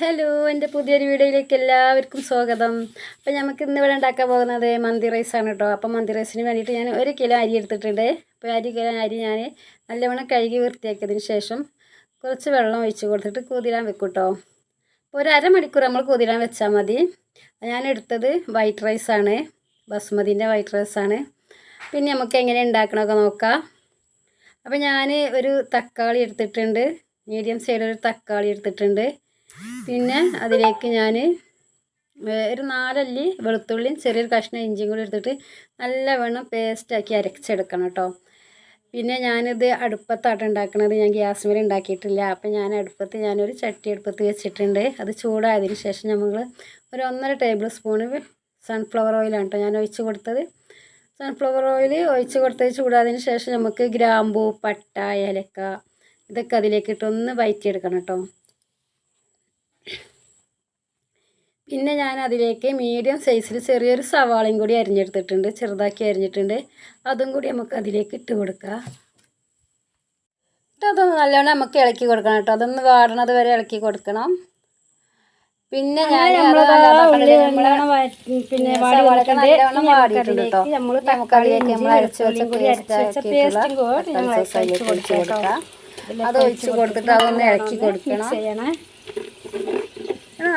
Hello എന്റെ പുതിയൊരു വീഡിയോയിലേക്ക് എല്ലാവർക്കും സ്വാഗതം. അപ്പോൾ നമുക്ക് ഇന്ന് ഇവിടെ ഉണ്ടാക്കാൻ പോകുന്നത് മന്തി റൈസാണ് കേട്ടോ. അപ്പോൾ മന്തി റൈസിന് വേണ്ടിയിട്ട് ഞാൻ ഒരു കിലോ അരി എടുത്തിട്ടുണ്ട്. അപ്പോൾ അരി കിലോ അരി ഞാൻ നല്ലവണ്ണം കഴുകി വൃത്തിയാക്കിയതിന് ശേഷം കുറച്ച് വെള്ളം ഒഴിച്ച് കൊടുത്തിട്ട് കുതിരാൻ വെക്കും കേട്ടോ. അപ്പോൾ ഒരു അരമണിക്കൂർ നമ്മൾ കുതിരാൻ വെച്ചാൽ മതി. ഞാൻ എടുത്തത് വൈറ്റ് റൈസാണ് ബസ്മതിന്റെ വൈറ്റ് റൈസാണ് പിന്നെ നമുക്ക് എങ്ങനെ ഉണ്ടാക്കണമൊക്കെ നോക്കാം. അപ്പോൾ ഞാൻ ഒരു തക്കാളി എടുത്തിട്ടുണ്ട്. മീഡിയം സൈഡ് ഒരു തക്കാളി എടുത്തിട്ടുണ്ട്. പിന്നെ അതിലേക്ക് ഞാൻ ഒരു നാലല്ലി വെളുത്തുള്ളിയും ചെറിയൊരു കഷ്ണം ഇഞ്ചിയും കൂടി എടുത്തിട്ട് നല്ലവണ്ണം പേസ്റ്റാക്കി അരച്ചെടുക്കണം കേട്ടോ പിന്നെ ഞാനിത് അടുപ്പത്താണ് ഉണ്ടാക്കുന്നത് ഞാൻ ഗ്യാസ് മേലെ ഉണ്ടാക്കിയിട്ടില്ല. അപ്പം ഞാൻ അടുപ്പത്ത് ഞാനൊരു ചട്ടി അടുപ്പത്ത് വെച്ചിട്ടുണ്ട്. അത് ചൂടായതിന് ശേഷം നമ്മൾ ഒരു ഒന്നര ടേബിൾ സ്പൂണ് സൺഫ്ലവർ ഓയിലാണ് കേട്ടോ ഞാൻ ഒഴിച്ച് കൊടുത്തത്. സൺഫ്ലവർ ഓയിൽ ഒഴിച്ച് കൊടുത്തത് ചൂടായതിന് ശേഷം നമുക്ക് ഗ്രാമ്പൂ പട്ട ഏലക്ക ഇതൊക്കെ അതിലേക്കിട്ടൊന്ന് വയറ്റിയെടുക്കണം കേട്ടോ പിന്നെ ഞാൻ അതിലേക്ക് മീഡിയം സൈസിൽ ചെറിയൊരു സവാളയും കൂടി അരിഞ്ഞെടുത്തിട്ടുണ്ട് ചെറുതാക്കി അരിഞ്ഞിട്ടുണ്ട്. അതും കൂടി നമുക്ക് അതിലേക്ക് ഇട്ട് കൊടുക്കാം. എന്നിട്ട് അതൊന്ന് നല്ലോണം നമുക്ക് ഇളക്കി കൊടുക്കണം കേട്ടോ. അതൊന്ന് വാടണത് വരെ ഇളക്കി കൊടുക്കണം. പിന്നെ ഞാൻ പിന്നെ നല്ലോണം വാടിയിട്ടുണ്ട് കേട്ടോ. നമുക്ക് അതിലേക്ക് നമ്മൾ അരച്ച് വെച്ച പേസ്റ്റ് കൊടുക്കാം. അത് ഒഴിച്ച് കൊടുത്തിട്ട് അതൊന്ന് ഇളക്കി കൊടുക്കണം.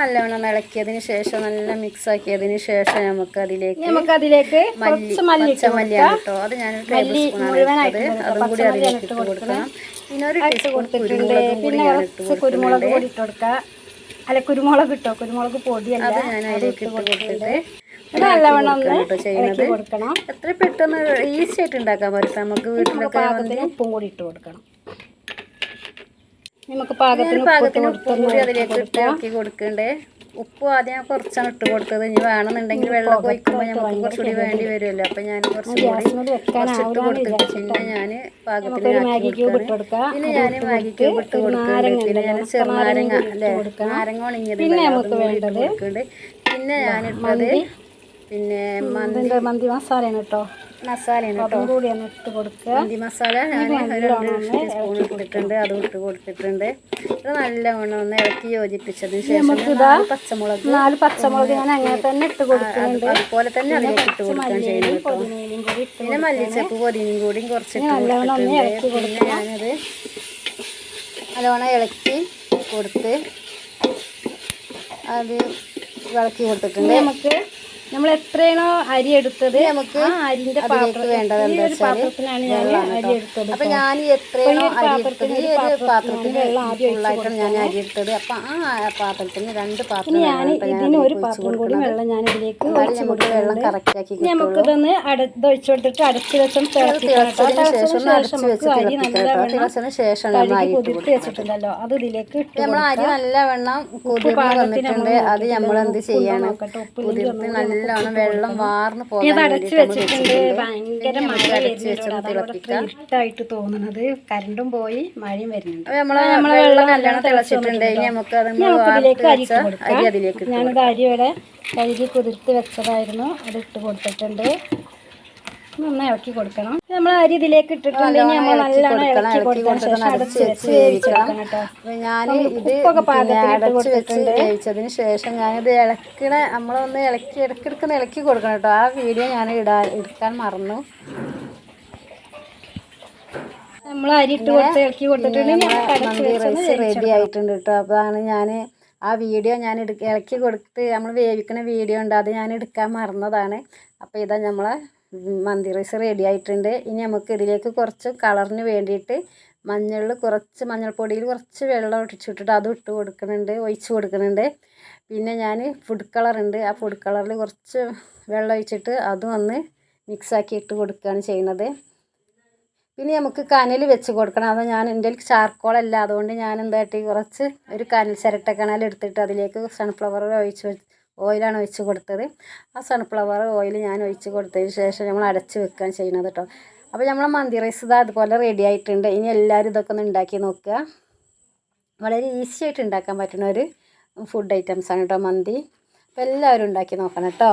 നല്ലവണ്ണം ഇളക്കിയതിന് ശേഷം നല്ല മിക്സ് ആക്കിയതിന് ശേഷം നമുക്ക് അതിലേക്ക് നമുക്ക് അതിലേക്ക് മല്ലി പച്ചമല്ലിയാണ് കേട്ടോ. അത് ഞാൻ ടേബിൾ സ്പൂണാണ് അതും കൂടി അതിലേക്ക് ഇട്ട് കൊടുക്കണം. പിന്നെ ഒരു ടീസ്പൂൺ കുരുമുളക് കൂടി ഞാൻ ഇട്ട് കുരുമുളക് പൊടി ഇട്ട് കൊടുക്കുക. അല്ല കുരുമുളക് ഇട്ടോ? കുരുമുളക് പൊടിയല്ല. അത് ഞാൻ അതിലേക്ക് ഇട്ട് കൊടുത്തിട്ട് നല്ലവണ്ണം കേട്ടോ ചെയ്യുന്നത്. കൊടുക്കണം. എത്ര പെട്ടെന്ന് ഈസി ആയിട്ട് ഉണ്ടാക്കാൻ പറ്റും. നമുക്ക് വീട്ടിലൊക്കെ ഉപ്പും കൂടി ഇട്ട് കൊടുക്കണം. നമുക്ക് പാകത്തിന് പാകത്തിന് ഉപ്പും കൂടി അതിലേക്ക് ഇട്ട് ഇളക്കി കൊടുക്കണ്ടേ. ഉപ്പ് ആദ്യം കുറച്ചാണ് ഇട്ട് കൊടുത്തത്. ഇനി വേണമെന്നുണ്ടെങ്കിൽ വെള്ളം ഒഴിക്കുമ്പോൾ നമുക്ക് കുറച്ചുകൂടി വേണ്ടി വരുമല്ലോ. അപ്പം ഞാൻ കുറച്ചും കൂടി കുറച്ചിട്ട് കൊടുത്തിട്ട് പിന്നെ ഞാൻ പാകത്തിന് ആക്കി കൊടുക്കണം പിന്നെ ഞാൻ മാഗി ക്യൂബ് ഇട്ട് കൊടുക്കുന്നുണ്ട് പിന്നെ ഞാൻ ചെറുനാരങ്ങ അല്ലേ? നാരങ്ങ ഉണങ്ങിയത് കൊടുക്കുന്നുണ്ട് പിന്നെ ഞാനിട്ടത് പിന്നെ മന്തി. മന്തി? മസാലയാണ് കേട്ടോ. മസാലയാണ് അതും കൂടി ഒന്ന് ഇട്ട് കൊടുക്കുക. മന്തി മസാല ഞാൻ ടീസ്പൂൺ ഇട്ടിട്ടുണ്ട് അതും ഇട്ട് കൊടുത്തിട്ടുണ്ട്. ഇത് നല്ലവണ്ണം ഒന്ന് ഇളക്കി യോജിപ്പിച്ചതിന് ശേഷം പച്ചമുളക് നാല് പച്ചമുളക് ഞാൻ അങ്ങനെ തന്നെ ഇട്ട് കൊടുക്കുന്നുണ്ട്. അതുപോലെ തന്നെ അതിലേക്ക് ഇട്ട് കൊടുക്കാൻ ഇട്ട് പിന്നെ മല്ലിച്ചപ്പ് പൊതിനും കൂടിയും കുറച്ചിട്ട് കൊടുത്തിട്ടുണ്ട്. പിന്നെ ഞാനത് നല്ലവണ്ണം ഇളക്കി കൊടുത്ത് അത് ഇളക്കി കൊടുത്തിട്ടുണ്ട്. നമുക്ക് നമ്മൾ എത്രയാണോ അരി എടുത്തത് നമുക്ക് അരിന്റെ പാത്രത്തിനാണ് ഞാൻ അരി എടുത്തത് അപ്പൊ ഞാൻ എത്രയാണോ അരി എടുത്തത് ഈ ഒരു പാത്രത്തിൽ ഫുള്ളായിട്ടാണ് ഞാൻ അരി എടുത്തത്. അപ്പൊ ആ പാത്രത്തിന് രണ്ട് പാത്രം ഞാൻ ഇതിന് ഒരു പാത്രം കൂടി വെള്ളം ഞാൻ ഇതിലേക്ക് ഒഴിച്ച് നമുക്ക് വെള്ളം കറക്റ്റ് ആക്കി അടച്ച് ഒഴിച്ചു കൊടുത്തിട്ട് അടച്ചു വെച്ചും തിളച്ചതിന് ശേഷം കുതിർത്ത് വെച്ചിട്ടുണ്ടല്ലോ. അത് ഇതിലേക്ക് നമ്മൾ അരി നല്ലവണ്ണം കുതിർന്ന് വന്നിട്ടുണ്ട്. അത് നമ്മൾ എന്ത് ചെയ്യണം? നല്ല നല്ലവണ്ണം വെള്ളം വാർന്ന് പോകാൻ അടച്ചു വെച്ചിട്ടുണ്ട്. ഭയങ്കര മഴ ഇരുട്ടായിട്ട് തോന്നുന്നത് കരണ്ടും പോയി മഴയും വരുന്നുണ്ട്. അപ്പൊ നമ്മൾ നമ്മളെ വെള്ളം നല്ലോണം തിളച്ചിട്ടുണ്ട്. ഇനി നമുക്ക് അത് അരി അതിലേക്ക് ഞാനത് ഞാനിത് അരി ഇവിടെ കഴുകി കുതിർത്ത് വെച്ചതായിരുന്നു. അത് ഇട്ട് കൊടുത്തിട്ടുണ്ട്. നന്നായി ഇളക്കി കൊടുക്കണം. നമ്മൾ അരി ഇതിലേക്ക് ഇട്ടിട്ടുണ്ട്. നമ്മൾ നല്ലോണം ഇളക്കി കൊടുത്തതിന് ശേഷം അടച്ച് വെച്ച് വേവിച്ചെടുക്കണം കേട്ടോ. ഞാൻ ഇത് പിന്നെ അടച്ച് വെച്ച് വേവിച്ചതിന് ശേഷം ഞാനിത് ഇളക്കണ നമ്മളൊന്ന് ഇളക്കി ഇടയ്ക്കിടയ്ക്ക് ഇളക്കി കൊടുക്കണം കേട്ടോ. ആ വീഡിയോ ഞാൻ ഇടാൻ എടുക്കാൻ മറന്നു. നമ്മൾ അരി ഇട്ട് കൊടുത്ത് ഇളക്കി കൊടുത്തിട്ടുണ്ട്. റെഡി ആയിട്ടുണ്ട് കേട്ടോ. അതാണ് ഞാൻ ആ വീഡിയോ ഞാൻ ഇളക്കി കൊടുത്ത് നമ്മൾ വേവിക്കുന്ന വീഡിയോ ഉണ്ട്. അത് ഞാൻ എടുക്കാൻ മറന്നതാണ്. അപ്പോൾ ഇതാ നമ്മളെ മന്തി റൈസ് റെഡി ആയിട്ടുണ്ട്. ഇനി നമുക്ക് ഇതിലേക്ക് കുറച്ച് കളറിന് വേണ്ടിയിട്ട് മഞ്ഞളിൽ കുറച്ച് മഞ്ഞൾപ്പൊടിയിൽ കുറച്ച് വെള്ളം ഒട്ടിച്ചിട്ടിട്ട് അതും ഇട്ട് കൊടുക്കുന്നുണ്ട് ഒഴിച്ച് കൊടുക്കുന്നുണ്ട്. പിന്നെ ഞാൻ ഫുഡ് കളറുണ്ട് ആ ഫുഡ് കളറിൽ കുറച്ച് വെള്ളം ഒഴിച്ചിട്ട് അതും ഒന്ന് മിക്സാക്കി ഇട്ട് കൊടുക്കുകയാണ് ചെയ്യുന്നത്. പിന്നെ നമുക്ക് കനൽ വെച്ച് കൊടുക്കണം. അത് ഞാൻ എന്റെ ചാർക്കോളല്ല അതുകൊണ്ട് ഞാൻ എന്തായിട്ട് കുറച്ച് ഒരു കനൽ ചിരട്ട കനൽ എടുത്തിട്ട് അതിലേക്ക് സൺഫ്ലവർ ഒഴിച്ച് ഓയിലാണ് ഒഴിച്ച് കൊടുത്തത്. ആ സൺഫ്ലവർ ഓയിൽ ഞാൻ ഒഴിച്ച് കൊടുത്തതിന് ശേഷം നമ്മൾ അടച്ച് വെക്കുകയാണ് ചെയ്യുന്നത് കേട്ടോ അപ്പോൾ നമ്മൾ മന്തി റൈസ് ഇതാ അതുപോലെ റെഡി ആയിട്ടുണ്ട്. ഇനി എല്ലാവരും ഇതൊക്കെ ഒന്ന് ഉണ്ടാക്കി നോക്കുക. വളരെ ഈസി ആയിട്ട് ഉണ്ടാക്കാൻ പറ്റുന്ന ഒരു ഫുഡ് ഐറ്റംസാണ് കേട്ടോ മന്തി. അപ്പോൾ എല്ലാവരും ഉണ്ടാക്കി നോക്കണം കേട്ടോ